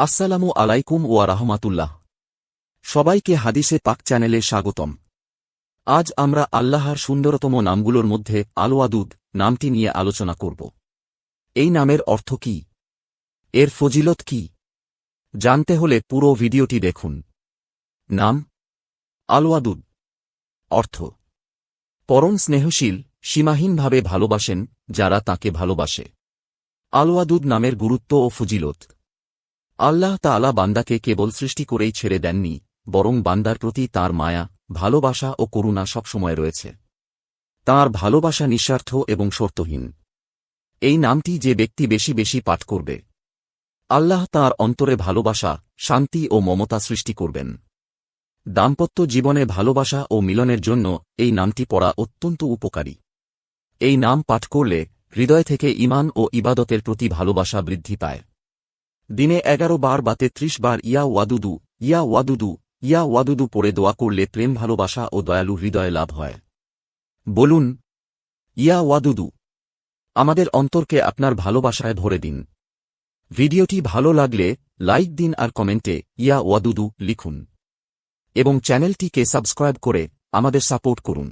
আসসালামু আলাইকুম ওয়া রাহমাতুল্লাহ। সবাইকে হাদিসে পাক চ্যানেলে স্বাগতম। আজ আমরা আল্লাহর সুন্দরতম নামগুলোর মধ্যে আলোয়াদুদ নামটি নিয়ে আলোচনা করব। এই নামের অর্থ কি? এর ফজিলত কি? জানতে হলে পুরো ভিডিওটি দেখুন। নাম? আলোয়াদুদ অর্থ? পরম স্নেহশীল, সীমাহীনভাবে ভালোবাসেন যারা তাকে ভালোবাসে। আলোয়াদুদ নামের গুরুত্ব ও ফজিলত। আল্লাহ তাআলা বান্দাকে কেবল সৃষ্টি করেই ছেড়ে দেননি, বরং বান্দার প্রতি তার মায়া, ভালোবাসা ও করুণা সবসময় রয়েছে। তার ভালোবাসা নিঃস্বার্থ এবং শর্তহীন। এই নামটি যে ব্যক্তি বেশি বেশি পাঠ করবে। আল্লাহ তার অন্তরে ভালোবাসা, শান্তি ও মমতা সৃষ্টি করবেন। দাম্পত্য জীবনে ভালোবাসা ও মিলনের জন্য এই নামটি পড়া অত্যন্ত উপকারী। এই নাম পাঠ করলে হৃদয় থেকে ইমান ও ইবাদতের প্রতি ভালোবাসা বৃদ্ধি পায়। দিনে এগারো বার বা তেত্রিশ বার ইয়া ওয়াদুদু ইয়া ওয়াদুদু ইয়া ওয়াদুদু পড়ে দোয়া করলে প্রেম ভালোবাসা ও দয়ালু হৃদয় লাভ হয়। বলুন, ইয়া ওয়াদুদু, আমাদের অন্তরকে আপনার ভালোবাসায় ভরে দিন। ভিডিওটি ভালো লাগলে লাইক দিন আর কমেন্টে ইয়া ওয়াদুদু লিখুন। এবং চ্যানেলটিকে সাবস্ক্রাইব করে আমাদের সাপোর্ট করুন।